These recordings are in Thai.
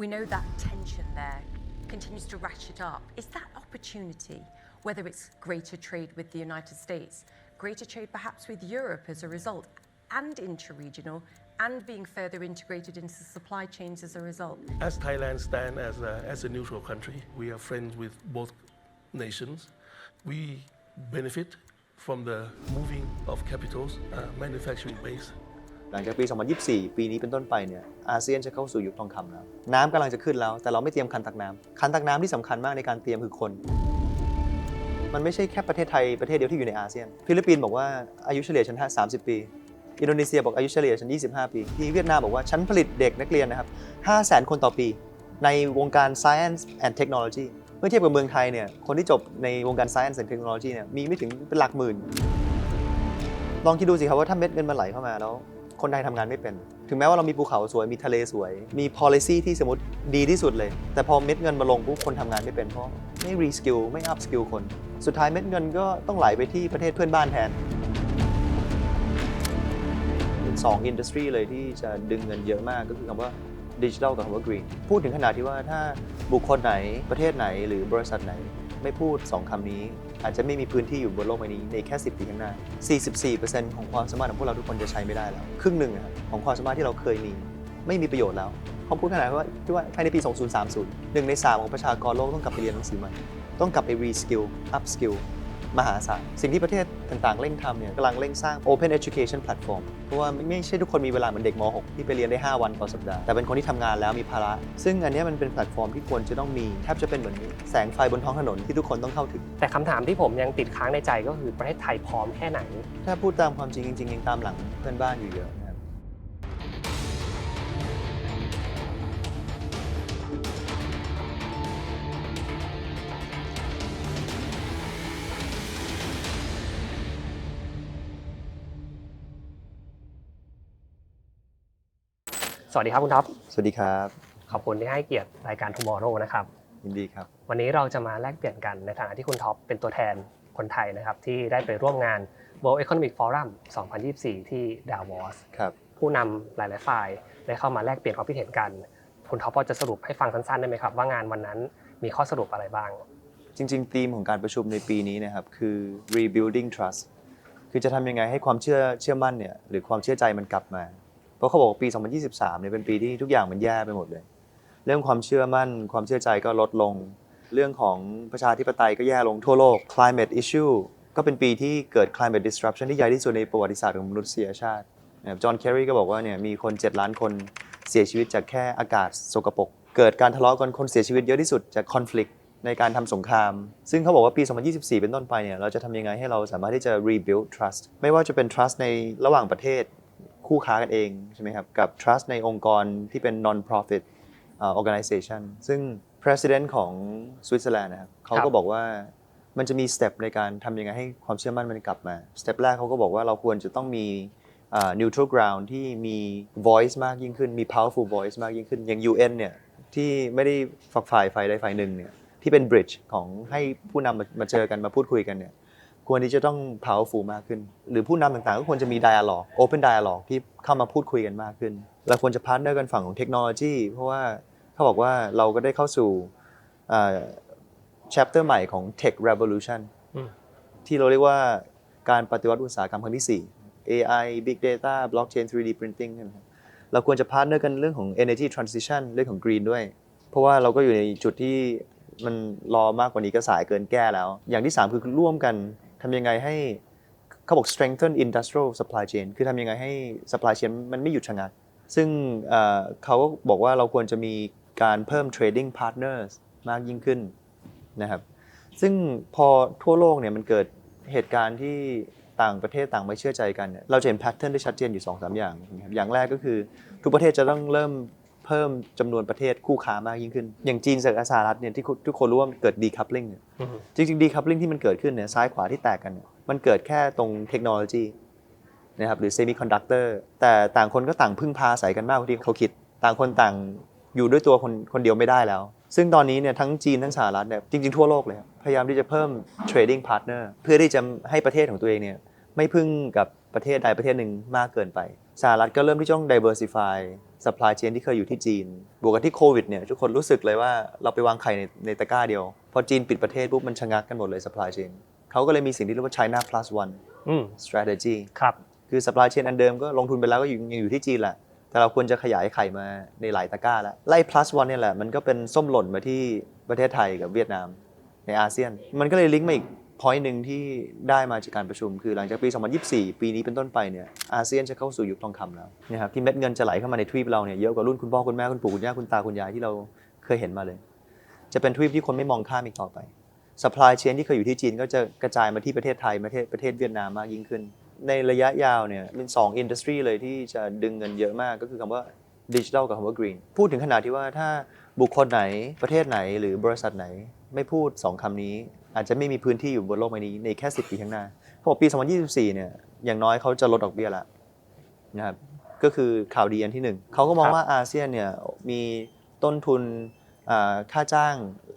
We know that tension there continues to ratchet up. Is that opportunity, whether it's greater trade with the United States, greater trade perhaps with Europe as a result, and interregional, and being further integrated into supply chains as a result? As Thailand stands as a, as a neutral country, we are friends with both nations. We benefit from the moving of capitals, uh, manufacturing base. หลังจากปี 2024 ปีนี้เป็นต้นไปเนี่ยอาเซียนจะเข้าสู่ยุคทองคำแล้วน้ำกำลังจะขึ้นแล้วแต่เราไม่เตรียมคันตักน้ำคันตักน้ำที่สำคัญมากในการเตรียมคือคน มันไม่ใช่แค่ประเทศไทยประเทศเดียวที่อยู่ในอาเซียน ฟิลิปปินส์บอกว่าอายุเฉลี่ยฉัน30 ปี อินโดนีเซียบอกอายุเฉลี่ยฉัน 25 ปีที่เวียดนามบอกว่าฉันผลิตเด็กนักเรียนนะครับ500,000 คนต่อปี ในวงการ science and technology เมื่อเทียบกับเมืองไทยเนี่ยคนที่จบในวงการ science and technology เนี่ยมีไม่ถึงเป็นหลักหมื่นลองคิดดูสิครับว่าถ้าเม็ดเงินมันไหลเข้ามาแล้ว คนไทยทำงานไม่เป็น ถึงแม้ว่าเรามีภูเขาสวยมีทะเลสวย มี policy ที่สมมติดีที่สุดเลย แต่พอเม็ดเงินมาลงปุ๊บคนทำงานไม่เป็นเพราะไม่ reskill ไม่ upskill คน สุดท้ายเม็ดเงินก็ต้องไหลไปที่ประเทศเพื่อนบ้านแทนสองอินดัสทรีเลยที่จะดึงเงินเยอะมากก็คือคำว่าดิจิทัลกับคำว่า green พูดถึงขนาดที่ว่าถ้าบุคคลไหนประเทศไหนหรือบริษัทไหน ไม่พูด 2คำนี้ อาจจะไม่มีพื้นที่อยู่บนโลกใบนี้ในแค่ 10 ปีข้างหน้า 44%ของความสามารถของพวกเราทุกคนจะใช้ไม่ได้แล้ว ครึ่งหนึ่งของความสามารถที่เราเคยมี ไม่มีประโยชน์แล้วเขาพูดขนาดว่าที่ว่าภายในปี 2030หนึ่งในสามของประชากรโลกต้องกลับไปเรียนหนังสือใหม่ ต้องกลับไปรีสกิลอัพสกิล มหาศาล สิ่งที่ประเทศต่างๆ เร่งทำเนี่ยกำลังเร่งสร้าง Open Education Platform เพราะว่าไม่ไม่ใช่ทุกคนมีเวลาเหมือนเด็กม .6 ที่ไปเรียนได้ 5 วันต่อสัปดาห์แต่เป็นคนที่ทำงานแล้วมีภาระ ซึ่งอันเนี้ยมันเป็นแพลตฟอร์มที่ควรจะต้องมีแทบจะเป็นเหมือนแสงไฟบนท้องถนนที่ทุกคนต้องเข้าถึง แต่คำถามที่ผมยังติดค้างในใจก็คือประเทศไทยพร้อมแค่ไหน ถ้าพูดตามความจริงจริงๆยังตามหลังเพื่อนบ้านอยู่เยอะ สวัสดีครับคุณท็อป สวัสดีครับ ขอบคุณที่ให้เกียรติรายการ Tomorrow นะครับ ยินดีครับ วันนี้เราจะมาแลกเปลี่ยนกันในฐานะที่คุณท็อปเป็นตัวแทนคนไทยนะครับ ที่ได้ไปร่วมงาน World Economic Forum 2024 ที่ดาวอสครับผู้นำหลาย ๆ ฝ่ายได้เข้ามาแลกเปลี่ยนความคิดเห็นกัน คุณท็อปพอจะสรุปให้ฟังสั้น ๆ ได้ไหมครับ ว่างานวันนั้นมีข้อสรุปอะไรบ้าง จริงๆธีมของการประชุมในปีนี้นะครับคือ rebuilding trust คือจะทำยังไงให้ความเชื่อเชื่อมั่นเนี่ยหรือความเชื่อใจมันกลับมา เพราะเขาบอกว่าปี 2023เนี่ยเป็นปีที่ทุกอย่างมันแย่ไปหมดเลย เรื่องความเชื่อมั่น ความเชื่อใจก็ลดลง เรื่องของประชาธิปไตยก็แย่ลงทั่วโลก climate issue ก็เป็นปีที่เกิด climate disruption ที่ใหญ่ที่สุดในประวัติศาสตร์ของมนุษยชาติจอห์นแครีก็บอกว่าเนี่ยมีคน 7 ล้านคนเสียชีวิตจากแค่อากาศสกปรก เกิดการทะเลาะกันคนเสียชีวิตเยอะที่สุดจาก conflict ในการทำสงคราม ซึ่งเขาบอกว่าปี 2024 เป็นต้นไปเนี่ยเราจะทำยังไงให้เราสามารถที่จะ rebuild trust ไม่ว่าจะเป็น trust ในระหว่างประเทศ คู่ค้ากันเองใช่ไหมครับกับ trust ในองค์กรที่เป็น non-profit เอ่อ organization ซึ่ง president ของสวิตเซอร์แลนด์นะครับเขาครัก็บบอกว่ามันจะมี step ในการทำยังไงให้ความเชื่อมั่นมันกลับมา step แรกเขาก็บอกว่าเราควรจะต้องมีอ่า neutral ground ที่มี voice มากยิ่งขึ้น มี powerful voice มากยิ่งขึ้น อย่าง UN เนี่ยที่ไม่ได้ฝักฝ่ายฝ่ายใดฝ่ายหนึ่งเนี่ยที่เป็น bridge ของให้ผู้นำมามาเจอกันมาพูดคุยกันเนี่ย ควรที่จะต้อง powerful มากขึ้น หรือผู้นำต่างๆ ก็ควรจะมี dialogue open dialogue ที่เข้ามาพูดคุยกันมากขึ้นเราควรจะ partner กันฝั่งของเทคโนโลยี เพราะว่าเขาบอกว่าเราก็ได้เข้าสู่อ่า chapter ใหม่ของ tech revolution อืมที่เราเรียกว่าการปฏิวัติอุตสาหกรรมครั้งที่ 4 AI Big Data Blockchain 3D Printing ใช่ไหมครับเราควรจะพาร์ทเนอร์กันเรื่องของ Energy Transition เรื่องของ Green ด้วย เพราะว่าเราก็อยู่ในจุดที่มันรอมากกว่านี้ก็สายเกินแก้แล้ว อย่างที่ 3 คือร่วมกัน ทำยังไงให้เขาบอก strengthen industrial supply chain คือทำยังไงให้ supply chain มันไม่หยุดชะงัก ซึ่งเขาก็บอกว่าเราควรจะมีการเพิ่ม trading partners มากยิ่งขึ้นนะครับซึ่งพอทั่วโลกเนี่ยมันเกิดเหตุการณ์ที่ต่างประเทศต่างไม่เชื่อใจกันเนี่ยเราจะเห็นแพทเทิร์นได้ชัดเจนอยู่2-3สามอย่างนะครับอย่างแรกก็คือทุกประเทศจะต้องเริ่ม เพิ่มจำนวนประเทศคู่ค้ามากยิ่งขึ้น อย่างจีนกับสหรัฐเนี่ยที่ทุกคนรู้ว่ามันเกิด decoupling เนี่ยอืมจริงๆ decoupling ที่มันเกิดขึ้นเนี่ยซ้ายขวาที่แตกกันเนี่ยมันเกิดแค่ตรงเทคโนโลยีนะครับหรือ semiconductor แต่ต่างคนก็ต่างพึ่งพาอาศัยกันมากกว่าที่เขาคิด ต่างคนต่างอยู่ด้วยตัวคนคนเดียวไม่ได้แล้ว ซึ่งตอนนี้เนี่ยทั้งจีนทั้งสหรัฐเนี่ยจริงๆทั่วโลกเลยครับพยายามที่จะเพิ่ม trading partner เพื่อที่จะให้ประเทศของตัวเองเนี่ยไม่พึ่งกับประเทศใดประเทศหนึ่งมากเกินไปสหรัฐก็เริ่มที่จะต้อง diversify supply chain ที่เคยอยู่ที่จีน บวกกับที่โควิดเนี่ยทุกคนรู้สึกเลยว่าเราไปวางไข่ในในตะกร้าเดียว พอจีนปิดประเทศปุ๊บมันชะงักกันหมดเลย supply chain เขาก็เลยมีสิ่งที่เรียกว่า China plus one อืม strategy ครับคือ supply chain อันเดิมก็ลงทุนไปแล้วก็อยู่ยังอยู่ที่จีนแหละแต่เราควรจะขยายไข่มาในหลายตะกร้าแล้วไล่ plus one เนี่ยแหละมันก็เป็นส้มหล่นมาที่ประเทศไทยกับเวียดนามในอาเซียน มันก็เลยลิงก์มาอีก point หนึ่งที่ได้มาจากการประชุม คือหลังจากปี 2024 ปีนี้เป็นต้นไปเนี่ยอาเซียนจะเข้าสู่ยุคทองคำแล้วนะครับที่เม็ดเงินจะไหลเข้ามาในทวีปเราเนี่ยเยอะกว่ารุ่นคุณพ่อคุณแม่คุณปู่คุณย่าคุณตาคุณยายที่เราเคยเห็นมาเลย จะเป็นทวีปที่คนไม่มองข้ามอีกต่อไป supply chain ที่เคยอยู่ที่จีนก็จะกระจายมาที่ประเทศไทยประเทศประเทศเวียดนามมากยิ่งขึ้น ในระยะยาวเนี่ยเป็น2อินดัสทรีเลยที่จะดึงเงินเยอะมากก็คือคำว่าดิจิทัลกับคำว่า green พูดถึงขนาดที่ว่าถ้าบุคคลไหนประเทศไหนหรือบริษัทไหนไม่พูด 2คำนี้ อาจจะไม่มีพื้นที่อยู่บนโลกใบนี้ในแค่ 10 ปีข้างหน้าเขาบอกปี 2024 เนี่ยอย่างน้อยเขาจะลดดอกเบี้ยแล้วนะครับก็คือข่าวดีอันที่หนึ่งเขาก็มองครับว่าอาเซียนเนี่ยมีต้นทุนอ่าค่าจ้าง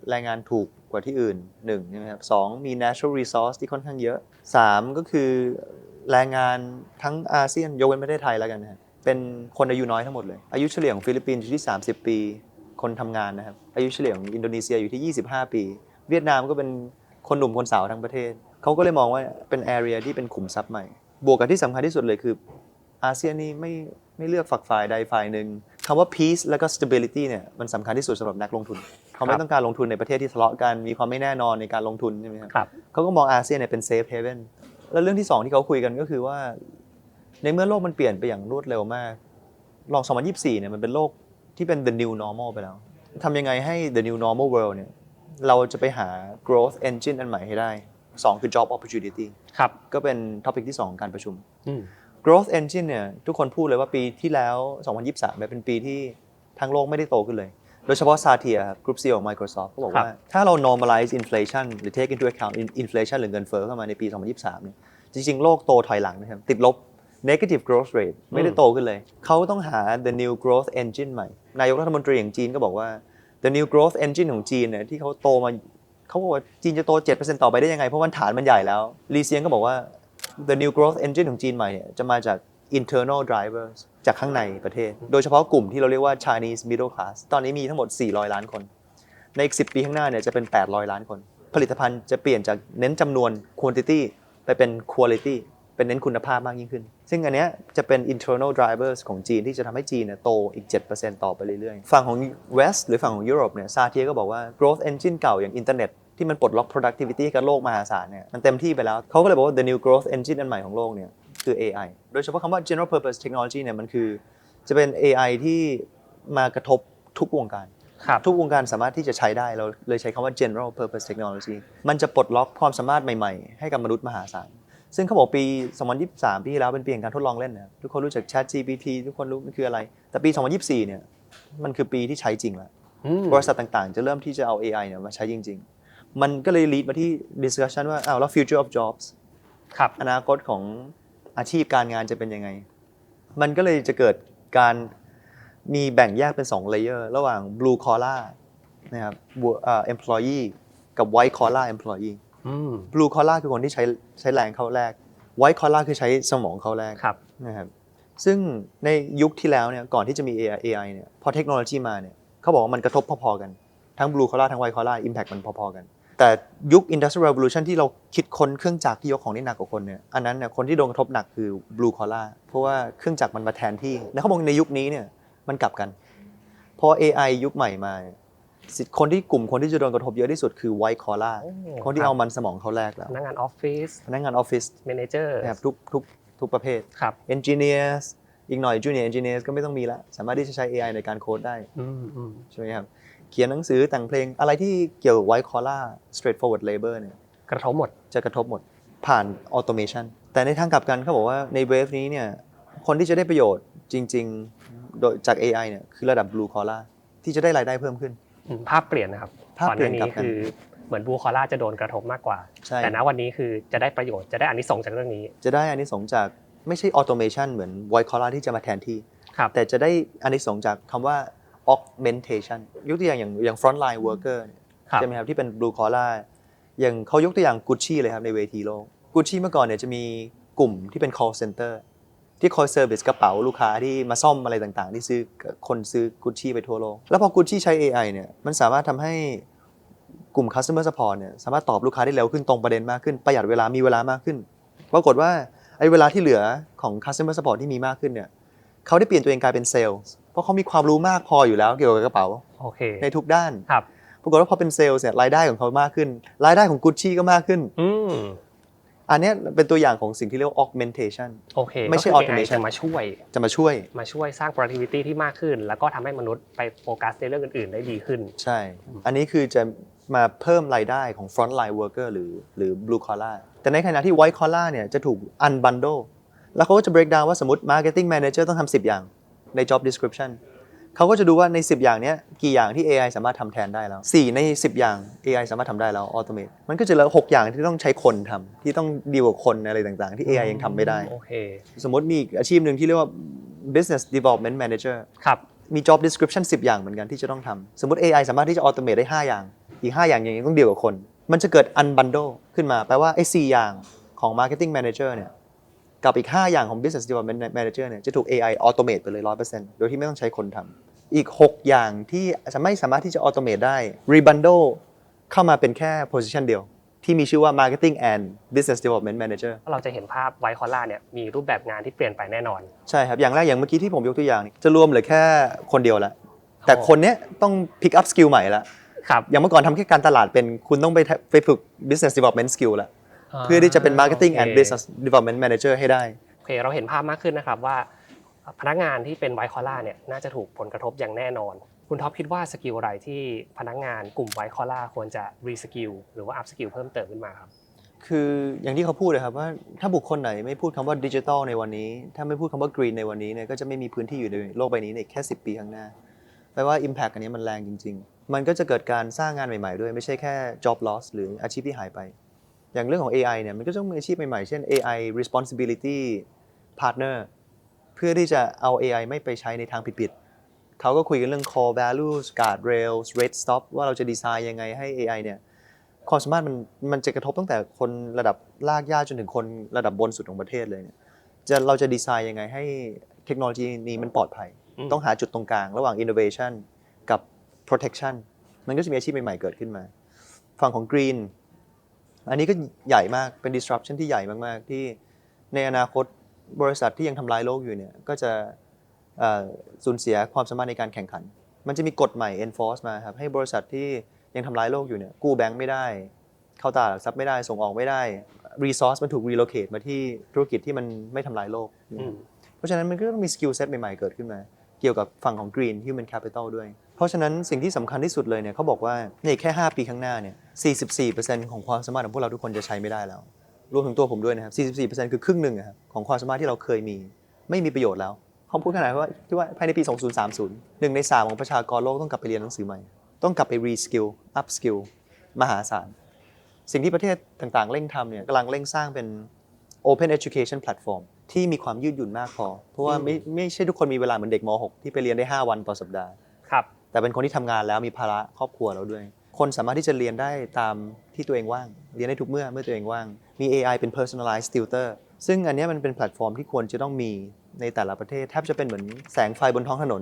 แรงงานถูกกว่าที่อื่นหนึ่งใช่ไหมครับสองมี natural resource ที่ค่อนข้างเยอะสามก็คือแรงงานทั้งอาเซียนยกเว้นประเทศไทยแล้วกันนะครับเป็นคนอายุน้อยทั้งหมดเลย อายุเฉลี่ยของฟิลิปปินส์อยู่ที่ 30 ปี คนทำงานนะครับ อายุเฉลี่ยของอินโดนีเซียอยู่ที่ 25 ปี เวียดนามก็เป็น คนหนุ่มคนสาวทั้งประเทศ เขาก็เลยมองว่าเป็นแอเรียที่เป็นขุมทรัพย์ใหม่ บวกกับที่สำคัญที่สุดเลยคืออาเซียนนี่ไม่ไม่เลือกฝักฝ่ายใดฝ่ายหนึ่งคำว่า peace แล้วก็ stability เนี่ยมันสำคัญที่สุดสำหรับนักลงทุน เขาไม่ต้องการลงทุนในประเทศที่ทะเลาะกันมีความไม่แน่นอนในการลงทุนใช่ไหมครับ ครับ เขาก็มองอาเซียนเนี่ยเป็น safe haven แล้วเรื่องที่สองที่เขาคุยกันก็คือว่า ในเมื่อโลกมันเปลี่ยนไปอย่างรวดเร็วมาก ลอง 2024 เนี่ยมันเป็นโลกที่เป็น the new normal ไปแล้ว ทำยังไงให้ the new normal world เนี่ย เราจะไปหา growth engine อันใหม่ให้ได้สองคือ job opportunity ครับก็เป็น topic ที่สองของการประชุมอืม growth engine เนี่ยทุกคนพูดเลยว่าปีที่แล้ว 2023เนี่ยเป็นปีที่ทั้งโลกไม่ได้โตขึ้นเลย โดยเฉพาะซาเทียครับกรุ๊ปซีของ Microsoft ก็บอกว่าครับถ้าเรา normalize inflation หรือ take into account in- inflation หรือเงินเฟ้อเข้ามาในปี 2023เนี่ยจริงๆ โลกโตถอยหลังนะครับติดลบ negative growth rate ไม่ได้โตขึ้นเลย เขาต้องหา the new growth engine ใหม่ นายกรัฐมนตรีอย่างจีนก็บอกว่า the new growth engine ของจีนเนี่ยที่เขาโตมาเขาบอกว่าจีนจะโต 7%ต่อไปได้ยังไง เพราะว่าฐานมันใหญ่แล้วลีเซียงก็บอกว่า the new growth engine ของจีนใหม่เนี่ยจะมาจาก internal drivers จากข้างในประเทศ โดยเฉพาะกลุ่มที่เราเรียกว่า Chinese middle class ตอนนี้มีทั้งหมด 400 ล้านคน ในอีก 10 ปีข้างหน้าเนี่ยจะเป็น 800 ล้านคน ผลิตภัณฑ์จะเปลี่ยนจากเน้นจำนวน quantity ไปเป็น quality เป็นเน้นคุณภาพมากยิ่งขึ้น ซึ่งอันเนี้ยจะเป็น internal drivers ของจีนที่จะทำให้จีนเนี่ยโตอีก 7%ต่อไปเรื่อยๆ ฝั่งของ West หรือฝั่งของยุโรปเนี่ยซาเทียก็บอกว่า growth engine เก่าอย่างอินเทอร์เน็ตที่มันปลดล็อก productivity ให้กับโลกมหาศาลเนี่ยมันเต็มที่ไปแล้ว เขาก็เลยบอกว่า the new growth engine อันใหม่ของโลกเนี่ยคือ AI โดยเฉพาะคำว่า general purpose technology เนี่ยมันคือ จะเป็น AI ที่มากระทบทุกวงการครับทุกวงการสามารถที่จะใช้ได้เราเลยใช้คำว่า general purpose technology มันจะปลดล็อกความสามารถใหม่ ๆ ให้กับมนุษย์มหาศาล ซึ่งเขาบอกปี 2023 ปีที่แล้วเป็นปีแห่งการทดลองเล่นนะทุกคนรู้จัก Chat GPT ทุกคนรู้มันคืออะไร แต่ปี 2024 เนี่ยมันคือปีที่ใช้จริงแล้วอืมบริษัทต่างๆ จะเริ่มที่จะเอา AI เนี่ยมาใช้จริง ๆ มันก็เลย lead มาที่ discussion ว่าอ้าวแล้ว future of jobs ครับอนาคตของอาชีพการงานจะเป็นยังไง มันก็เลยจะเกิดการมีแบ่งแยกเป็น2 layer ระหว่าง blue collar นะครับบวกเอ่อ employee กั บ white collar employee อืม blue collar คือคนที่ใช้ใช้แรงเข้าแรก white collar คือใช้สมองเข้าแรกครับนะครับซึ่งในยุคที่แล้วเนี่ยก่อนที่จะมี AI AI เนี่ยพอเทคโนโลยีมาเนี่ยเขาบอกว่ามันกระทบพอๆกัน ทั้ง blue collar ทั้ง white collar impact มันพอๆกัน แต่ยุค industrial revolution ที่เราคิดค้นเครื่องจักรที่ยกของได้หนักกว่าคนเนี่ยอันนั้นเนี่ยคนที่โดนกระทบหนักคือ blue collar เพราะว่าเครื่องจักรมันมาแทนที่แล้วเขาบอกในยุคนี้เนี่ยมันกลับกันพอ AI ยุคใหม่มาเนี่ยสิ คนที่กลุ่มคนที่จะโดนกระทบเยอะที่สุดคือ white collar โอ้คนที่ครับเอามันสมองเข้าแรกแล้วพนักงานออฟฟิศพนักงานออฟฟิศเมเนเจอร์นะครับทุกทุกทุกประเภทครับ engineers อีกหน่อย junior engineers ก็ไม่ต้องมีละสามารถที่จะใช้ AI ในการโค้ดได้อืมอืมใช่ไหมครับเขียนหนังสือแต่งเพลงอะไรที่เกี่ยวกับ white collar straightforward labor เนี่ยกระทบหมดจะกระทบหมดผ่าน automation แต่ในทางกลับกันเขาบอกว่าในเวฟนี้เนี่ยคนที่จะได้ประโยชน์จริง ๆ โดยจาก AI เนี่ยคือระดับ blue collar ที่จะได้รายได้เพิ่มขึ้นอืม ภาพเปลี่ยนนะครับภาพเปลี่ยนก่อนหกลับกันคือเหมือนบูคอล่าจะโดนกระทบมากกว่าใช่แต่ณวันนี้คือจะได้ประโยชน์จะได้อันนี้ส่งส์จากเรื่องนี้ จะได้อันนี้สงส์จากไม่ใช่ automation เหมือน white collar ที่จะมาแทนที่ครับแต่จะได้อันนี้สงส์จากคำว่า augmentation ยกตัวอย่างอย่างอย่าง frontline worker เนี่ยครับใช่ไหมครับที่เป็น blue collar อย่างเขายกตัวอย่าง Gucci เลยครับในเวทีโลก Gucci เมื่อก่อนเนี่ยจะมีกลุ่มที่เป็น call center ที่คอยเซอร์วิสกระเป๋าลูกค้าที่มาซ่อมอะไรต่างๆ ที่ซื้อคนซื้อกุชชี่ไปทั่วโลก แล้วพอกุชชี่ใช้ AI เนี่ยมันสามารถทำให้กลุ่ม customer support เนี่ยสามารถตอบลูกค้าได้เร็วขึ้นตรงประเด็นมากขึ้นประหยัดเวลามีเวลามากขึ้นปรากฏว่าไอ้เวลาที่เหลือของ customer support ที่มีมากขึ้นเนี่ยเขาได้เปลี่ยนตัวเองกลายเป็นเซลล์เพราะเขามีความรู้มากพออยู่แล้วเกี่ยวกับกระเป๋าโอเคในทุกด้านครับปรากฏว่าพอเป็นเซลล์เนี่ยรายได้ของเขามากขึ้น รายได้ของกุชชี่ก็มากขึ้น อืมอันเนี้ยเป็นตัวอย่างของสิ่งที่เรียกว่า augmentation โอเคไม่ใช่ก็คือ automation AI จะมาช่วย จะมาช่วย มาช่วยสร้าง productivity ที่มากขึ้น แล้วก็ทำให้มนุษย์ไปโฟกัสในเรื่องอื่นๆ ได้ดีขึ้น ใช่ อันนี้คือจะมาเพิ่มรายได้ของ front line worker หรือหรือ blue collar แต่ในขณะที่ white collar เนี่ยจะถูก unbundle แล้วเขาก็จะ break down ว่าสมมติ marketing manager ต้องทำ10 อย่างใน job description เขาก็จะดูว่าใน 10 อย่างเนี้ยกี่อย่างที่ AI สามารถทำแทนได้แล้ว 4 ใน 10 อย่าง AI สามารถทำได้แล้ว automate มันก็จะเหลือ6อย่างที่ต้องใช้คนทำที่ต้องดีลกับคนอะไรต่างๆ ที่ AI ยังทำไม่ได้โอเคสมมติมีอีกอาชีพหนึ่งที่เรียกว่า business development manager ครับมี job description 10 อย่างเหมือนกันที่จะต้องทำสมมติ AI สามารถที่จะ automate ได้ 5 อย่าง อีก 5 อย่างยังต้องเดียวกับคน มันจะเกิด unbundle ขึ้นมาแปลว่าไอ้4อย่างของ marketing manager เนี่ย กับอีก 5 อย่างของ business development manager เนี่ยจะถูก AI automate ไปเลย 100%โดยที่ไม่ต้องใช้คนทำอีก 6 อย่างที่จะไม่สามารถที่จะ automate ได้ rebundle เข้ามาเป็นแค่ position เดียว ที่มีชื่อว่า marketing and business development manager เราจะเห็นภาพไวคอล่าเนี่ยมีรูปแบบงานที่เปลี่ยนไปแน่นอน ใช่ครับ อย่างแรกอย่างเมื่อกี้ที่ผมยกตัวอย่างนี่จะรวมเหลือแค่คนเดียวละแต่คนเนี้ยต้อง pick up skill ใหม่ละครับอย่างเมื่อก่อนทำแค่การตลาดเป็นคุณต้องไปทำไปฝึก business development skill ละ เพื่อที่จะเป็น marketing and โอเค business development manager ให้ได้โอเคเราเห็นภาพมากขึ้นนะครับว่า พนักงานที่เป็นไวคอล่าเนี่ยน่าจะถูกผลกระทบอย่างแน่นอน คุณท็อปคิดว่าสกิลอะไรที่พนักงานกลุ่มไวคอล่าควรจะรีสกิลหรือว่าอัพสกิลเพิ่มเติมขึ้นมาครับคืออย่างที่เขาพูดเลยครับว่าถ้าบุคคลไหนไม่พูดคำว่าดิจิทัลในวันนี้ ถ้าไม่พูดคำว่า green ในวันนี้เนี่ยก็จะไม่มีพื้นที่อยู่ในโลกใบนี้ในแค่ 10 ปีข้างหน้าแปลว่า impact อันนี้มันแรงจริง ๆ มันก็จะเกิดการสร้างงานใหม่ ๆ ด้วย ไม่ใช่แค่ job loss หรืออาชีพที่หายไป อย่างเรื่องของ AI เนี่ยมันก็ต้องมีอาชีพใหม่ๆ เช่น AI responsibility partner เพื่อที่จะเอา AI ไม่ไปใช้ในทางผิดๆเขาก็คุยกันเรื่อง core values guard rails red stop ว่าเราจะดีไซน์ยังไงให้ AI เนี่ยความสามารถมันมันจะกระทบตั้งแต่คนระดับลากย่าจนถึงคนระดับบนสุดของประเทศเลยเนี่ยจะเราจะดีไซน์ยังไงให้เทคโนโลยีนี้มันปลอดภัยอืมต้องหาจุดตรงกลาง ระหว่าง innovation กับ protection มันก็จะมีอาชีพใหม่ๆเกิดขึ้นมา ฝั่งของ green อันนี้ก็ใหญ่มากเป็น disruption ที่ใหญ่มาก ๆ ที่ในอนาคตบริษัทที่ยังทำลายโลกอยู่เนี่ยก็จะเอ่อสูญเสียความสามารถในการแข่งขัน มันจะมีกฎใหม่ enforce มาครับให้บริษัทที่ยังทำลายโลกอยู่เนี่ยกู้แบงค์ไม่ได้ เข้าตลาดหลักทรัพย์ไม่ได้ส่งออกไม่ได้ resource มันถูก relocate มาที่ธุรกิจที่มันไม่ทำลายโลกอืมเพราะฉะนั้นมันก็ต้องมี skill set ใหม่ ๆ เกิดขึ้นมา เกี่ยวกับฝั่งของ green human capital ด้วยเพ ราะฉะนั้นสิ่งที่สำคัญที่สุดเลยเนี่ยเขาบอกว่าในแค่ 5 ปีข้างหน้าเนี่ย 44%ของความสามารถของพวกเราทุกคนจะใช้ไม่ได้แล้ว รวมถึงตัวผมด้วยนะครับ 44%คือครึ่งหนึ่งอะครับของความสามารถที่เราเคยมี ไม่มีประโยชน์แล้วเขาพูดขนาดว่าที่ว่าภายในปี 2030หนึ่งในสามของประชากรโลกต้องกลับไปเรียนหนังสือใหม่ ต้องกลับไป reskill up skill มหาศาล สิ่งที่ประเทศต่างๆ เร่งทำเนี่ยกำลังเร่งสร้างเป็น Open Education Platform ที่มีความยืดหยุ่นมากพอ เพราะว่าไม่ไม่ใช่ทุกคนมีเวลาเหมือนเด็กม .6 ที่ไปเรียนได้ 5 วันต่อสัปดาห์ ครับ แต่เป็นคนที่ทำงานแล้วมีภาระครอบครัวแล้วด้วย คนสามารถที่จะเรียนได้ตามที่ตัวเองว่าง เรียนได้ทุกเมื่อเมื่อตัวเองว่าง มี AI เป็น personalized tutor ซึ่งอันนี้มันเป็นแพลตฟอร์มที่ควรจะต้องมีในแต่ละประเทศแทบจะเป็นเหมือนแสงไฟบนท้องถนน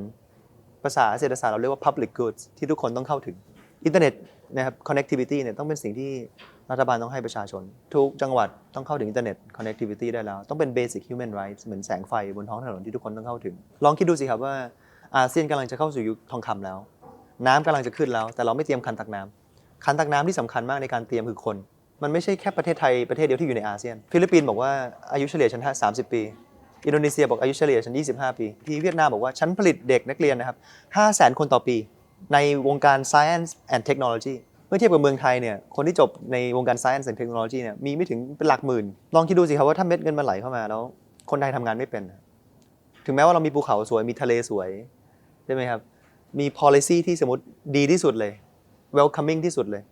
ภาษาเศรษฐศาสตร์เราเรียกว่า public goods ที่ทุกคนต้องเข้าถึง อินเทอร์เน็ตนะครับ connectivity เนี่ยต้องเป็นสิ่งที่รัฐบาลต้องให้ประชาชน ทุกจังหวัดต้องเข้าถึงอินเทอร์เน็ต connectivity ได้แล้ว ต้องเป็น basic human rights เหมือนแสงไฟบนท้องถนนที่ทุกคนต้องเข้าถึง ลองคิดดูสิครับว่า อาเซียนกำลังจะเข้าสู่ยุคทองคำแล้ว น้ำกำลังจะขึ้นแล้ว แต่เราไม่เตรียมคันตักน้ำคันตักน้ำที่สำคัญมากในการเตรียมคือคน มันไม่ใช่แค่ประเทศไทยประเทศเดียวที่อยู่ในอาเซียน ฟิลิปปินส์บอกว่าอายุเฉลี่ยฉัน30 ปี อินโดนีเซียบอกอายุเฉลี่ยฉัน25 ปี ที่เวียดนามบอกว่าฉันผลิตเด็กนักเรียนนะครับ500,000 คนต่อปี ในวงการ science and technology เมื่อเทียบกับเมืองไทยเนี่ย คนที่จบในวงการ science and technology เนี่ย มีไม่ถึงเป็นหลักหมื่น ลองคิดดูสิครับว่าถ้าเม็ดเงินมันไหลเข้ามาแล้ว คนไทยทำงานไม่เป็น ถึงแม้ว่าเรามีภูเขาสวย มีทะเลสวย ช่ไหมครับ มี policy ที่สมมติดีที่สุดเลย welcoming ที่สุดเลย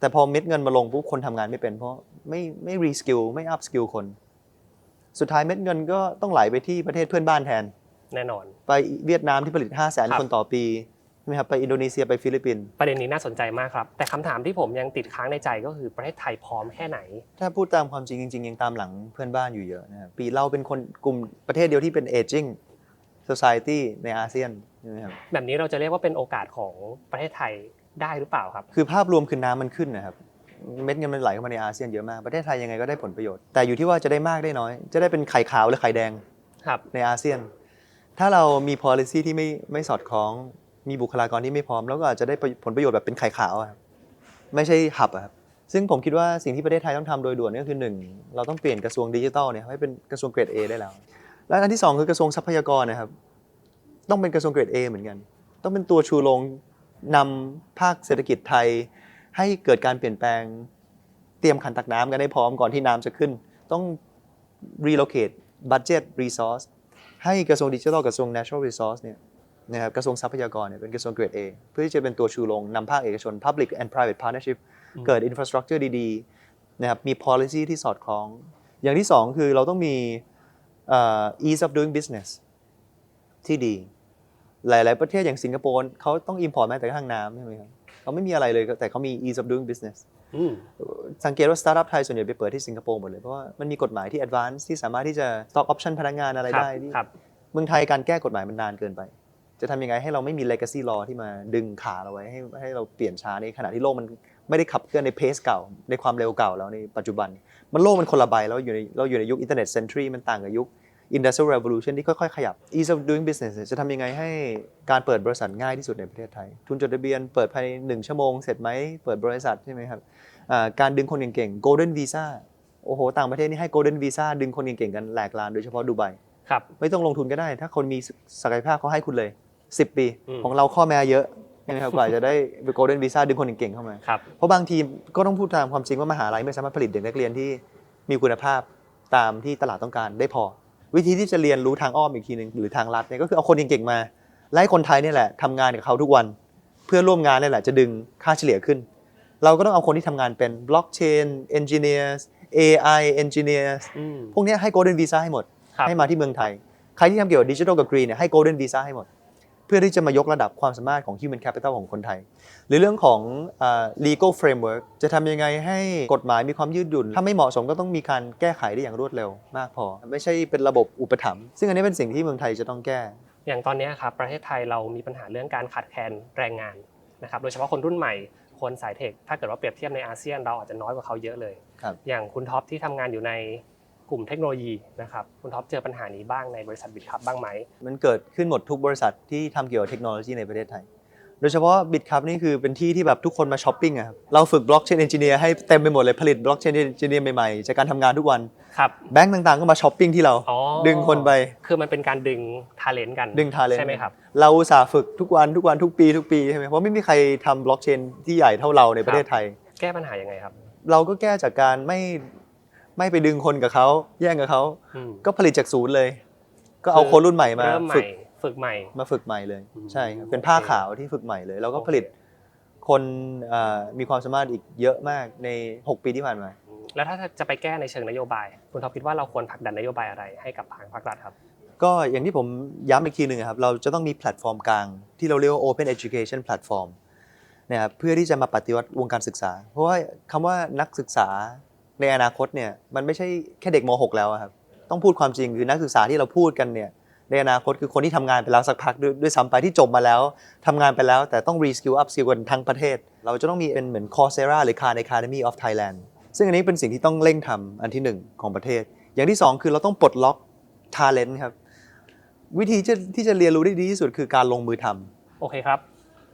แต่พอเม็ดเงินมาลงปุ๊บคนทำงานไม่เป็น เพราะไม่ไม่ reskill ไม่ up skill คน สุดท้ายเม็ดเงินก็ต้องไหลไปที่ประเทศเพื่อนบ้านแทน แน่นอน ไปเวียดนามที่ผลิต 5 0 0 0 0ครับคนต่อปีช่ไหมครับไปอินโดนีเซียไปฟิลิปปินส์ประเด็นนี้น่าสนใจมากครับ แต่คำถามที่ผมยังติดค้างในใจก็คือประเทศไทยพร้อมแค่ไหน ถ้าพูดตามความจริงจริงๆยังตามหลังเพื่อนบ้านอยู่เยอะนะครับปีเราเป็นคนกลุ่มประเทศเดียวที่เป็น aging society ในอาเซียนใช่ไหมครับแบบนี้เราจะเรียกว่าเป็นโอกาสของประเทศไทยได้หรือเปล่าครับ คือภาพรวมคือน้ำมันขึ้นนะครับเม็ดเงินมันไหลเข้ามาในอาเซียนเยอะมากประเทศไทยยังไงก็ได้ผลประโยชน์แต่อยู่ที่ว่าจะได้มากได้น้อย จะได้เป็นไข่ขาวหรือไข่แดงครับในอาเซียน ถ้าเรามี policy ที่ไม่ไม่สอดคล้องมีบุคลากรที่ไม่พร้อม แล้วก็อาจจะได้ผลประโยชน์แบบเป็นไข่ขาวอะครับไม่ใช่หับอะครับซึ่งผมคิดว่าสิ่งที่ประเทศไทยต้องทำโดยด่วนก็คือหนึ่งเราต้องเปลี่ยนกระทรวงดิจิทัลเนี่ยให้เป็นกระทรวงเกรด A ได้แล้ว และอันที่สองคือกระทรวงทรัพยากรนะครับ ต้องเป็นกระทรวงเกรด A เหมือนกัน ต้องเป็นตัวชูโรงนำภาคเศรษฐกิจไทย ให้เกิดการเปลี่ยนแปลง เตรียมขันตักน้ำกันให้พร้อมก่อนที่น้ำจะขึ้น ต้อง relocate budget resource ให้กระทรวงดิจิทัลกระทรวง natural resource เนี่ยนะครับกระทรวงทรัพยากรเนี่ยเป็นกระทรวงเกรด A เพื่อที่จะเป็นตัวชูโรงนำภาคเอกชน public and private partnership อืมเกิด infrastructure ดีๆนะครับมี policy ที่สอดคล้อง อย่างที่สองคือเราต้องมีเอ่อ ease of doing business ที่ดี หลาย ๆ ประเทศอย่างสิงคโปร์เขาต้อง import แม้แต่กระทั่งน้ำใช่ไหมครับเขาไม่มีอะไรเลยแต่เขามี ease of doing business อืมสังเกตว่าสตาร์ทอัพไทยส่วนใหญ่ไปเปิดที่สิงคโปร์หมดเลย เพราะว่ามันมีกฎหมายที่ advance ที่สามารถที่จะ stock option พนักงานอะไรครับได้ที่ครับเมืองไทยการแก้กฎหมายมันนานเกินไป จะทำยังไงให้เราไม่มี legacy law ที่มาดึงขาเราไว้ให้ให้เราเปลี่ยนช้าในขณะที่โลกมันไม่ได้ขับเคลื่อนในเพสเก่า ในความเร็วเก่าแล้วในปัจจุบัน มันโลกมันคนละใบแล้วอยู่ในเราอยู่ในยุคอินเทอร์เน็ตเซนทรีมันต่างกับยุค industrial revolution ที่ค่อยๆ ขยับ ease of doing business เนี่ยจะทำยังไงให้การเปิดบริษัทง่ายที่สุดในประเทศไทย ทุนจดทะเบียนเปิดภายในหนึ่งชั่วโมงเสร็จไหมเปิดบริษัทใช่ไหมครับอ่าการดึงคนเก่งๆ golden visa โอ้โห ต่างประเทศนี่ให้ golden visa ดึงคนเก่งๆ กันแหลกลานโดยเฉพาะดูไบครับไม่ต้องลงทุนก็ได้ ถ้าคนมีศักยภาพเขาให้คุณเลย 10 ปีอืมของเราข้อแม้เยอะใช่ไหมครับกว่าจะได้ golden visa ดึงคนเก่งๆเข้ามาครับเพราะบางทีก็ต้องพูดตามความจริงว่ามหาลัยไม่สามารถผลิตเด็กนักเรียนที่มีคุณภาพตามที่ตลาดต้องการได้พอ วิธีที่จะเรียนรู้ทางอ้อมอีกทีหนึ่งหรือทางลัดเนี่ยก็คือเอาคนเก่งๆมาและให้คนไทยเนี่ยแหละทำงานกับเขาทุกวัน เพื่อร่วมงานเนี่ยแหละจะดึงค่าเฉลี่ยขึ้น เราก็ต้องเอาคนที่ทำงานเป็น blockchain engineers AI engineers อืมพวกเนี้ยให้ golden visa ให้หมดครับให้มาที่เมืองไทย ใครที่ทำเกี่ยวกับดิจิทัลกับกรีนเนี่ยให้ golden visa ให้หมด เพื่อที่จะมายกระดับความสามารถของ human capital ของคนไทย หรือเรื่องของเอ่อ legal framework จะทำยังไงให้กฎหมายมีความยืดหยุ่น ถ้าไม่เหมาะสมก็ต้องมีการแก้ไขได้อย่างรวดเร็วมากพอ ไม่ใช่เป็นระบบอุปถัมภ์ซึ่งอันนี้เป็นสิ่งที่เมืองไทยจะต้องแก้ อย่างตอนเนี้ยครับประเทศไทยเรามีปัญหาเรื่องการขาดแคลนแรงงานนะครับโดยเฉพาะคนรุ่นใหม่คนสายเทคถ้าเกิดว่าเปรียบเทียบในอาเซียนเราอาจจะน้อยกว่าเขาเยอะเลยครับอย่างคุณท็อปที่ทำงานอยู่ใน กลุ่มเทคโนโลยีนะครับคุณท็อปเจอปัญหานี้บ้างในบริษัทบิตครับบ้างไหมมันเกิดขึ้นหมดทุกบริษัทที่ทำเกี่ยวกับเทคโนโลยีในประเทศไทย โดยเฉพาะบิตครับนี่คือเป็นที่ที่แบบทุกคนมาช้อปปิ้งอะครับเราฝึกบล็อกเชนเอนจิเนียร์ให้เต็มไปหมดเลยผลิตบล็อกเชนเอนจิเนียร์ใหม่ๆ จากการทำงานทุกวันครับแบงก์ต่างๆ ก็มาช้อปปิ้งที่เราอ๋อดึงคนไป คือมันเป็นการดึงทาเลนต์กันดึงทาเลนใช่ไหมครับเราอุตส่าห์ฝึกทุกวันทุกวันทุกปีทุกปีใช่ไหมเพราะไม่มีใครทำบล็อกเชนที่ใหญ่เท่าเราในประเทศไทย แก้ปัญหายังไงครับเราก็แก้จากการไม่ ไม่ไปดึงคนกับเขาแย่งกับเขาอืมก็ผลิตจากศูนย์เลย ก็เอาคนรุ่นใหม่มาเริ่มใหฝึม่กฝึกใหม่ มาฝึกใหม่เลย อืมใช่ครับโอเคเป็นผ้าขาวที่ฝึกใหม่เลย แล้วก็โอเคผลิตคนเอ่อมีความสามารถอีกเยอะมากใน 6 ปีที่ผ่านมา แล้วถ้าจะไปแก้ในเชิงนโยบาย คุณท็อปคิดว่าเราควรผลักดันนโยบายอะไรให้กับทางภาครัฐครับ ก็อย่างที่ผมย้ำอีกทีหนึ่งครับเราจะต้องมีแพลตฟอร์มกลาง ที่เราเรียกว่า Open Education Platform นะครับเพื่อที่จะมาปฏิวัติวงการศึกษา เพราะว่าคำว่านักศึกษา ในอนาคตเนี่ยมันไม่ใช่แค่เด็กม .6 แล้วครับต้องพูดความจริงคือนักศึกษาที่เราพูดกันเนี่ยในอนาคตคือคนที่ทำงานไปแล้วสักพักด้วยวยซ้ำไปที่จบมาแล้วทำงานไปแล้วแต่ต้อง reskill up skill กันทั้งประเทศ เราจะต้องมีเป็นเหมือน Coursera หรือ Khan Academy of Thailand ซึ่งอันนี้เป็นสิ่งที่ต้องเร่งทำอันที่หนึ่งของประเทศ อย่างที่สองคือเราต้องปลดล็อก talent ครับ วิธีที่ที่จะเรียนรู้ได้ดีที่สุดคือการลงมือทำโอเคครับ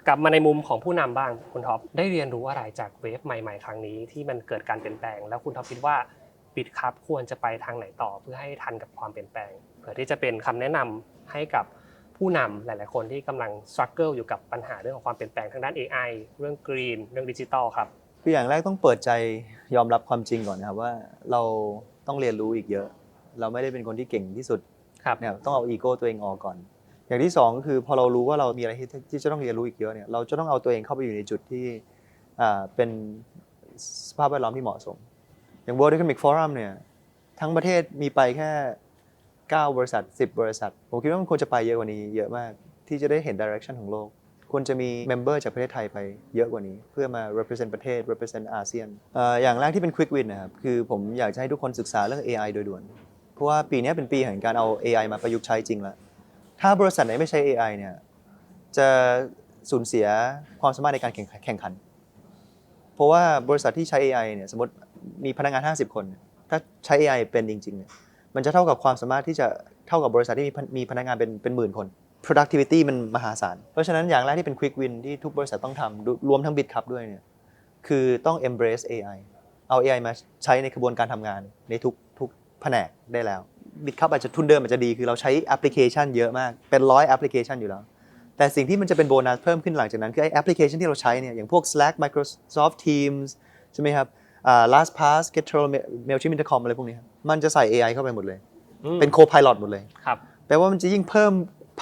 กลับมาในมุมของผู้นำบ้างคุณท็อปได้เรียนรู้อะไรจากเวฟใหม่ ๆ ครั้งนี้ที่มันเกิดการเปลี่ยนแปลง แล้วคุณท็อปคิดว่าบิตครับควรจะไปทางไหนต่อเพื่อให้ทันกับความเปลี่ยนแปลงเพื่อที่จะเป็นคำแนะนำให้กับผู้นำหลาย ๆ คนที่กำลังสครัลเกิลอยู่กับปัญหาเรื่องของความเปลี่ยนแปลงทางด้าน AI เรื่องกรีนเรื่องดิจิทัลครับคืออย่างแรกต้องเปิดใจยอมรับความจริงก่อนนะครับว่าเราต้องเรียนรู้อีกเยอะ เราไม่ได้เป็นคนที่เก่งที่สุดครับเนี่ยต้องเอาอีโก้ตัวเองออกก่อน อย่างที่สองคือพอเรารู้ว่าเรามีอะไรที่ที่จะต้องเรียนรู้อีกเยอะเนี่ยเราจะต้องเอาตัวเองเข้าไปอยู่ในจุดที่เป็นสภาพแวดล้อมที่เหมาะสม อย่าง World Economic Forum เนี่ยทั้งประเทศมีไปแค่ 9 บริษัท 10 บริษัท ผมคิดว่ามันควรจะไปเยอะกว่านี้เยอะมากที่จะได้เห็น direction ของโลก ควรจะมีเมมเบอร์จากประเทศไทยไปเยอะกว่านี้ เพื่อมา represent ประเทศ represent อาเซียนเอ่ออย่างแรกที่เป็น quick win นะครับคือผมอยากจะให้ทุกคนศึกษาเรื่อง AI โดยด่วน เพราะว่าปีนี้เป็นปีแห่งการเอา AI มาประยุกต์ใช้จริงแล้ว ถ้าบริษัทไหนไม่ใช้ AI เนี่ยจะสูญเสียความสามารถในการแข่งแข่งขัน เพราะว่าบริษัทที่ใช้ AI เนี่ยสมมติมีพนักงาน 50 คน ถ้าใช้ AI เป็นจริงๆเนี่ยมันจะเท่ากับความสามารถที่จะเท่ากับบริษัทที่มีพนมีพนักงานเป็นเป็นหมื่นคน productivity มันมหาศาล เพราะฉะนั้นอย่างแรกที่เป็น quick win ที่ทุกบริษัทต้องทำรวมทั้ง BitCup ด้วยเนี่ยคือต้อง embrace AI เอา AI มาใช้ในกระบวนการทำงานในทุกทุกแผนกได้แล้ว BitCup อาจจะทุนเดิมอาจจะดีคือเราใช้แอปพลิเคชันเยอะมาก เป็นร้อยแอปพลิเคชันอยู่แล้ว แต่สิ่งที่มันจะเป็นโบนัสเพิ่มขึ้นหลังจากนั้น คือไอแอปพลิเคชันที่เราใช้เนี่ยอย่างพวก Slack Microsoft Teams ใช่ไหมครับอ่า LastPass Getro Mailchimp Intercom อะไรพวกนี้ครับมันจะใส่ AI เข้าไปหมดเลยอืมเป็น Co-pilot หมดเลยครับแปลว่ามันจะยิ่งเพิ่ม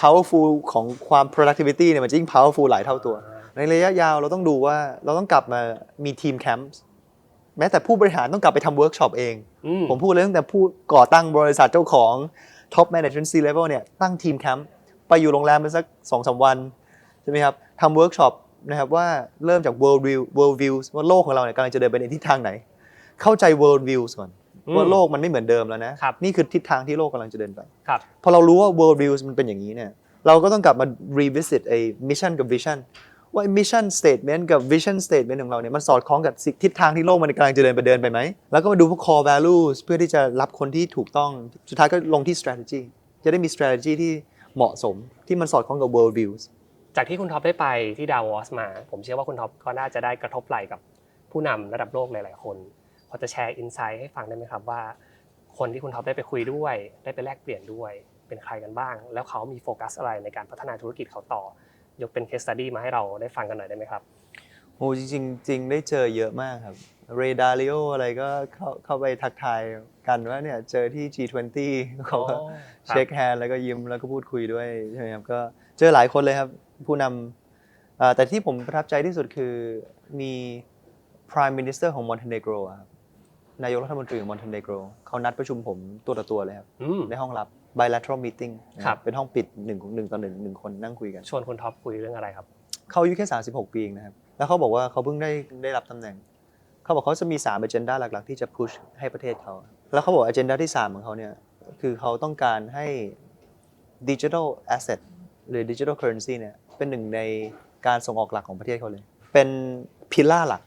powerful ของความ productivity เนี่ยมันจะยิ่ง powerful หลายเท่าตัว ในระยะยาวเราต้องดูว่าเราต้องกลับมามีทีมแคมป์ แม้แต่ผู้บริหารต้องกลับไปทำเวิร์กช็อปเองอืมผมพูดเลยตั้งแต่ผู้ก่อตั้งบริษัทเจ้าของ top management C level เนี่ยตั้งทีมแคมป์ไปอยู่โรงแรมไปสักสองสามวันใช่ไหมครับทำเวิร์กช็อปนะครับว่าเริ่มจาก world view world views ว่าโลกของเราเนี่ยกำลังจะเดินไปในทิศทางไหน เข้าใจ world views ก่อนอืมว่าโลกมันไม่เหมือนเดิมแล้วนะครับนี่คือทิศทางที่โลกกำลังจะเดินไปครับพอเรารู้ว่า world views มันเป็นอย่างนี้เนี่ยเราก็ต้องกลับมา revisit ไอ้ mission กับ vision ว่าไอ้ mission statement กับ vision statement ของเราเนี่ยมันสอดคล้องกับสิ่งทิศทางที่โลกมันกำลังจะเดินไปเดินไปไหม แล้วก็มาดูพวก core values เพื่อที่จะรับคนที่ถูกต้องสุดท้ายก็ลงที่ strategy จะได้มี strategy ที่เหมาะสมที่มันสอดคล้องกับ world views จากที่คุณท็อปได้ไปที่ดาวอสมา ผมเชื่อว่าคุณท็อปก็น่าจะได้กระทบไหลกับผู้นำระดับโลกหลาย ๆ คนพอจะแชร์อินไซต์ให้ฟังได้ไหมครับว่า คนที่คุณท็อปได้ไปคุยด้วย ได้ไปแลกเปลี่ยนด้วยเป็นใครกันบ้าง แล้วเขามีโฟกัสอะไรในการพัฒนาธุรกิจเขาต่อ ยกเป็น case study มาให้เราได้ฟังกันหน่อยได้ไหมครับโอ้จริงๆจริงได้เจอเยอะมากครับเรดาริโออะไรก็เข้าเข้าไปทักทายกันว่าเนี่ยเจอที่ G20 เขาก็อ๋อครับเช็คแฮนด์แล้วก็ยิ้มแล้วก็พูดคุยด้วยใช่ไหมครับก็เจอหลายคนเลยครับผู้นำเอ่อแต่ที่ผมประทับใจที่สุดคือมี Prime Minister ของ Montenegro อะครับนายกรัฐมนตรีของ Montenegro เขานัดประชุมผมตัวต่อตัวเลยครับอืมในห้องลับ bilateral meeting นะครับ เป็นห้องปิดหนึ่งหนึ่งต่อหนึ่งหนึ่งคนนั่งคุยกัน ชวนคุณท็อปคุยเรื่องอะไรครับ เขาอายุแค่ 36 ปีเองนะครับ แล้วเขาบอกว่าเขาเพิ่งได้ได้รับตำแหน่ง เขาบอกเขาจะมี3 agenda หลักๆ ที่จะ push ให้ประเทศเขา แล้วเขาบอก agenda ที่ 3 ของเขาเนี่ย คือเขาต้องการให้ digital asset หรือ digital currency เนี่ย เป็นหนึ่งในการส่งออกหลักของประเทศเขาเลย เป็นพิล่าหลัก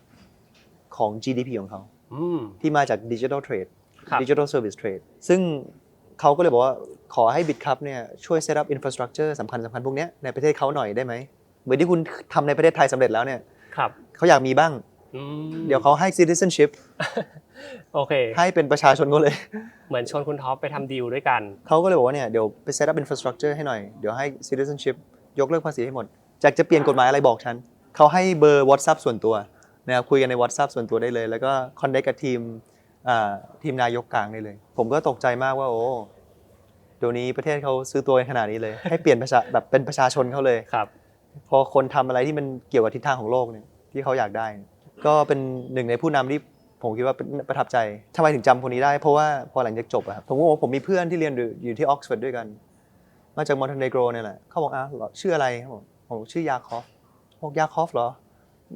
ของ GDP ของเขา อืม ที่มาจาก digital trade ครับ digital service trade ซึ่งเขาก็เลยบอกว่า ขอให้ BitCup เนี่ยช่วย set up infrastructure สำคัญสำคัญพวกเนี้ยในประเทศเขาหน่อยได้ไหมเหมือนที่คุณทำในประเทศไทยสำเร็จแล้วเนี่ยครับเขาอยากมีบ้างอืมเดี๋ยวเขาให้ citizenship โอเค ให้เป็นประชาชนเขาเลย เหมือนชวนคุณท็อปไปทำดีลด้วยกัน เขาก็เลยบอกว่าเนี่ยเดี๋ยวไป set up infrastructure ให้หน่อย เดี๋ยวให้ citizenship ยกเลิกภาษีให้หมด จากจะเปลี่ยนกฎหมายอะไรบอกฉัน เขาให้เบอร์ WhatsApp ส่วนตัวนะครับคุยกันใน WhatsApp ส่วนตัวได้เลย แล้วก็ connect กับทีมอ่าทีมนายกกลางได้เลย ผมก็ตกใจมากว่าโอ้เดี๋ยวนี้ประเทศเขาซื้อตัวกันขนาดนี้เลย ให้เปลี่ยนประชาแบบเป็นประชาชนเขาเลยครับ พอคนทำอะไรที่มันเกี่ยวกับทิศทางของโลกเนี่ยที่เขาอยากได้เนี่ยก็เป็นหนึ่งในผู้นำที่ผมคิดว่าเป็นประทับใจทำไมถึงจำคนนี้ได้ เพราะว่าพอหลังจากจบอะครับผมก็บอกว่าผมมีเพื่อนที่เรียนอยู่อยู่ที่ออกซฟอร์ดด้วยกัน มาจากมอนเทเนโกรเนี่ยแหละเขาบอกอะเหรอชื่ออะไรครับผมผมบอกชื่อยาคอฟบอกยาคอฟเหรอ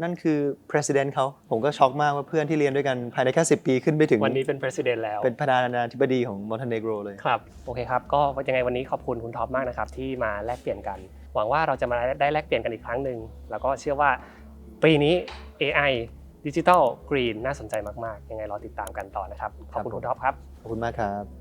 นั่นคือ president เขาผมก็ช็อกมากว่าเพื่อนที่เรียนด้วยกันภายในแค่ 10 ปีขึ้นไปถึงวันนี้เป็น president แล้ว เป็นประธานาธิบดีของมอนเทเนโกรเลย ครับ โอเคครับ ก็ยังไงวันนี้ขอบคุณคุณท็อปมากนะครับ ที่มาแลกเปลี่ยนกัน หวังว่าเราจะมาได้แลกเปลี่ยนกันอีกครั้งหนึ่งแล้วก็เชื่อว่าปีนี้ AI Digital Green น่าสนใจมาก ๆ ยังไงรอติดตามกันต่อนะครับ ขอบคุณครับผมคุณท็อปครับ ขอบคุณมากครับ